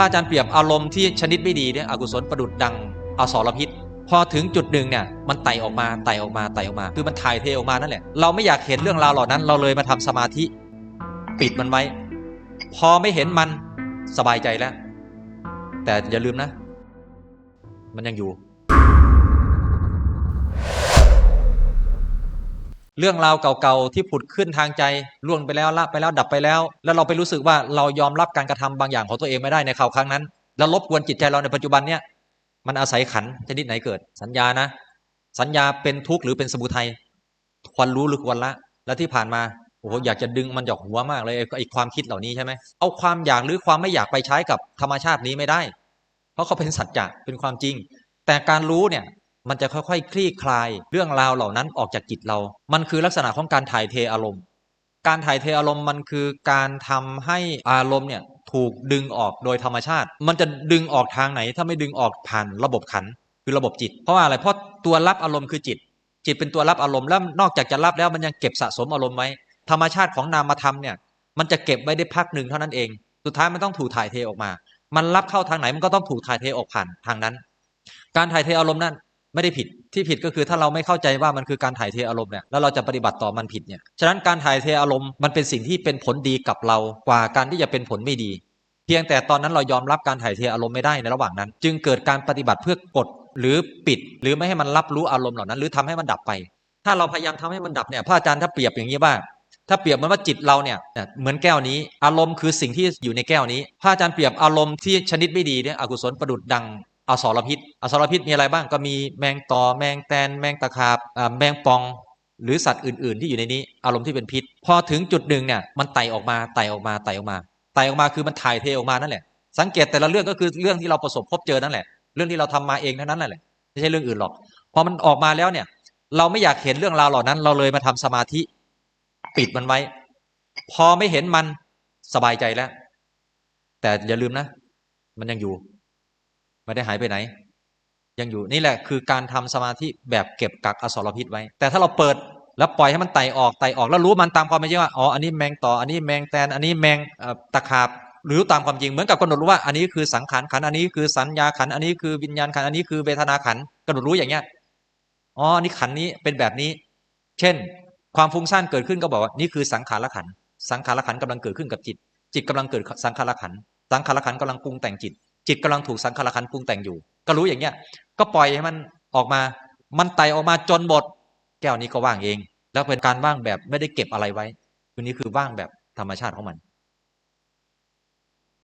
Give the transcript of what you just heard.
พระอาจารย์เปรียบอารมณ์ที่ชนิดไม่ดีเนี่ยอกุศลประดุดดังอสรพิษ พอถึงจุดหนึ่งเนี่ยมันไต่ออกมาไต่ออกมาไต่ออกมา คือมันถ่ายเทออกมานั่นแหละเราไม่อยากเห็นเรื่องราวเหล่านั้น เราเลยมาทำสมาธิปิดมันไว้ พอไม่เห็นมันสบายใจแล้ว แต่อย่าลืมนะ มันยังอยู่ เรื่องราวเก่าๆที่ผุดขึ้นทางใจล่วงไปแล้วละไปแล้วดับไปแล้ว แล้วเราไปรู้สึกว่าเรายอมรับการกระทำบางอย่างของตัวเองไม่ได้ในคราวครั้งนั้น แล้วรบกวนจิตใจเราในปัจจุบันเนี่ยมันอาศัยขันชนิดไหนเกิด สัญญานะ สัญญาเป็นทุกข์หรือเป็นสมุทัยควรรู้หรือควรละ แล้วที่ผ่านมาโอ้โหอยากจะดึงมันจากหัวมากเลยไอ้ไอ้ความคิดเหล่านี้ใช่ไหมเอาความอยากหรือความไม่อยากไปใช้กับธรรมชาตินี้ไม่ได้ เพราะเขาเป็นสัจจะเป็นความจริง แต่การรู้เนี่ย มันจะค่อยๆ คลี่คลายเรื่องราวเหล่านั้นออกจากจิตเรา มันคือลักษณะของการถ่ายเทอารมณ์ การถ่ายเทอารมณ์มันคือการทำให้อารมณ์เนี่ยถูกดึงออกโดยธรรมชาติ มันจะดึงออกทางไหน ถ้าไม่ดึงออกผ่านระบบขัน คือระบบจิต เพราะว่าอะไร เพราะตัวรับอารมณ์คือจิต จิตเป็นตัวรับอารมณ์แล้วนอกจากจะรับแล้วมันยังเก็บสะสมอารมณ์ไว้ ธรรมชาติของนามธรรมเนี่ย มันจะเก็บไว้ได้พักหนึ่งเท่านั้นเอง สุดท้ายมันต้องถูกถ่ายเทออกมา มันรับเข้าทางไหนมันก็ต้องถูกถ่ายเทออกผ่านทางนั้น การถ่ายเทอารมณ์นั้น ไม่ได้ผิดที่ผิดก็คือถ้าเราไม่เข้าใจว่ามันคือการถ่ายเทอารมณ์เนี่ยแล้วเราจะปฏิบัติต่อมันผิดเนี่ยฉะนั้นการถ่ายเทอารมณ์มันเป็นสิ่งที่เป็นผลดีกับเรากว่าการที่จะเป็นผลไม่ดี เพียงแต่ตอนนั้นเรายอมรับการถ่ายเทอารมณ์ไม่ได้ในระหว่างนั้น จึงเกิดการปฏิบัติเพื่อกดหรือปิด หรือไม่ให้มันรับรู้อารมณ์เหล่านั้น หรือทำให้มันดับไป ถ้าเราพยายามทำให้มันดับเนี่ยพระอาจารย์ถ้าเปรียบอย่างนี้ว่าถ้าเปรียบเหมือนว่าจิตเราเนี่ยเหมือนแก้วนี้ อารมณ์คือสิ่งที่อยู่ในแก้วนี้ พระอาจารย์เปรียบอารมณ์ที่ชนิดไม่ดีเนี่ยอกุศลประดุดดัง อสรพิษอสรพิษมีอะไรบ้างก็มีแมงตอแมงแตน แมงตะขาบแมงปอง หรือสัตว์อื่น ๆ ที่อยู่ในนี้ อารมณ์ที่เป็นพิษ พอถึงจุดหนึ่งเนี่ยมันไต่ออกมาไต่ออกมาไต่ออกมาไต่ออกมาคือมันถ่ายเทออกมานั่นแหละ สังเกตแต่ละเรื่องก็คือเรื่องที่เราประสบพบเจอนั่นแหละ เรื่องที่เราทำมาเองเท่านั้นแหละไม่ใช่เรื่องอื่นหรอกพอมันออกมาแล้วเนี่ย เราไม่อยากเห็นเรื่องราวเหล่านั้น เราเลยมาทำสมาธิ ปิดมันไว้ พอไม่เห็นมันสบายใจแล้ว แต่อย่าลืมนะ มันยังอยู่ ไม่ได้หายไปไหน ยังอยู่นี่แหละคือการทำสมาธิแบบเก็บกักอสรพิษไว้ แต่ถ้าเราเปิดแล้วปล่อยให้มันไต่ออกไต่ออกแล้วรู้มันตามความเป็นจริงว่าอ๋ออันนี้แมงต่ออันนี้แมงแตนอันนี้แมงตะขาบหรือตามความจริงเหมือนกับกำหนดรู้ว่าอันนี้คือสังขารขันอันนี้คือสัญญาขันอันนี้คือวิญญาณขันอันนี้คือเวทนาขันกำหนดรู้อย่างเงี้ยอ๋ออันนี้ขันนี้เป็นแบบนี้ เช่น ความฟุ้งซ่านเกิดขึ้นก็บอกว่านี่คือสังขารขันสังขารขันธ์กำลังเกิดขึ้นกับจิต จิตกำลังเกิดสังขารขันสังขารขันธ์กำลังปรุงแต่งจิต จิตกำลังถูกสังขารขันปรุงแต่งอยู่ ก็รู้อย่างเงี้ย ก็ปล่อยให้มันออกมา มันไตออกมาจนหมด แก้วนี้ก็ว่างเอง แล้วเป็นการว่างแบบไม่ได้เก็บอะไรไว้ตัวนี้คือว่างแบบธรรมชาติของมัน